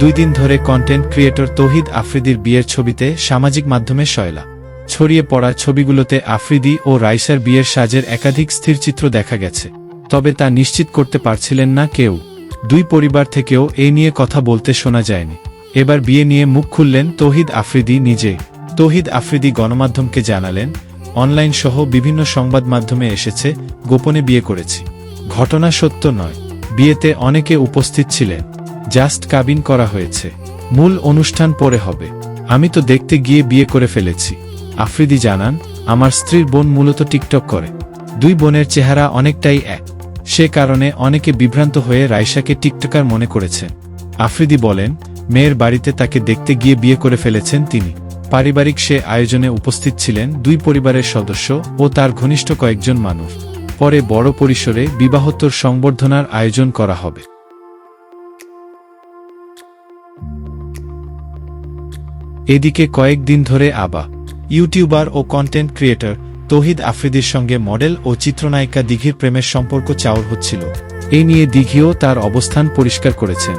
দুই দিন ধরে কন্টেন্ট ক্রিয়েটর তৌহিদ আফ্রিদির বিয়ের ছবিতে সামাজিক মাধ্যমে শয়লা ছড়িয়ে পড়া ছবিগুলোতে আফ্রিদি ও রাইসার বিয়ের সাজের একাধিক স্থিরচিত্র দেখা গেছে। তবে তা নিশ্চিত করতে পারছিলেন না কেউ। দুই পরিবার থেকেও এই নিয়ে কথা বলতে শোনা যায়নি। এবার বিয়ে নিয়ে মুখ খুললেন তৌহিদ আফ্রিদি নিজে। তৌহিদ আফ্রিদি গণমাধ্যমকে জানালেন, অনলাইন সহ বিভিন্ন সংবাদ মাধ্যমে এসেছে, গোপনে বিয়ে করেছি। ঘটনা সত্য নয়। বিয়েতে অনেকে উপস্থিত ছিলেন। জাস্ট কাবিন করা হয়েছে। মূল অনুষ্ঠান পরে হবে। আমি তো দেখতে গিয়ে বিয়ে করে ফেলেছি। আফ্রিদি জানান, আমার স্ত্রীর বোন মূলত টিকটক করে। দুই বোনের চেহারা অনেকটাই এক। সে কারণে অনেকে বিভ্রান্ত হয়ে রাইসাকে টিকটকার মনে করেছেন। আফ্রিদি বলেন, মেয়ের বাড়িতে তাকে দেখতে গিয়ে বিয়ে করে ফেলেছেন তিনি। পারিবারিক সে আয়োজনে উপস্থিত ছিলেন দুই পরিবারের সদস্য ও তার ঘনিষ্ঠ কয়েকজন মানুষ। পরে বড় পরিসরে বিবাহোত্তর সংবর্ধনার আয়োজন করা হবে। এদিকে কয়েকদিন ধরে আবা, ইউটিউবার ও কন্টেন্ট ক্রিয়েটর তহিদ আফ্রিদির সঙ্গে মডেল ও চিত্রনায়িকা দিঘির প্রেমের সম্পর্ক চাওর হচ্ছিল। এ নিয়ে দিঘিও তার অবস্থান পরিষ্কার করেছেন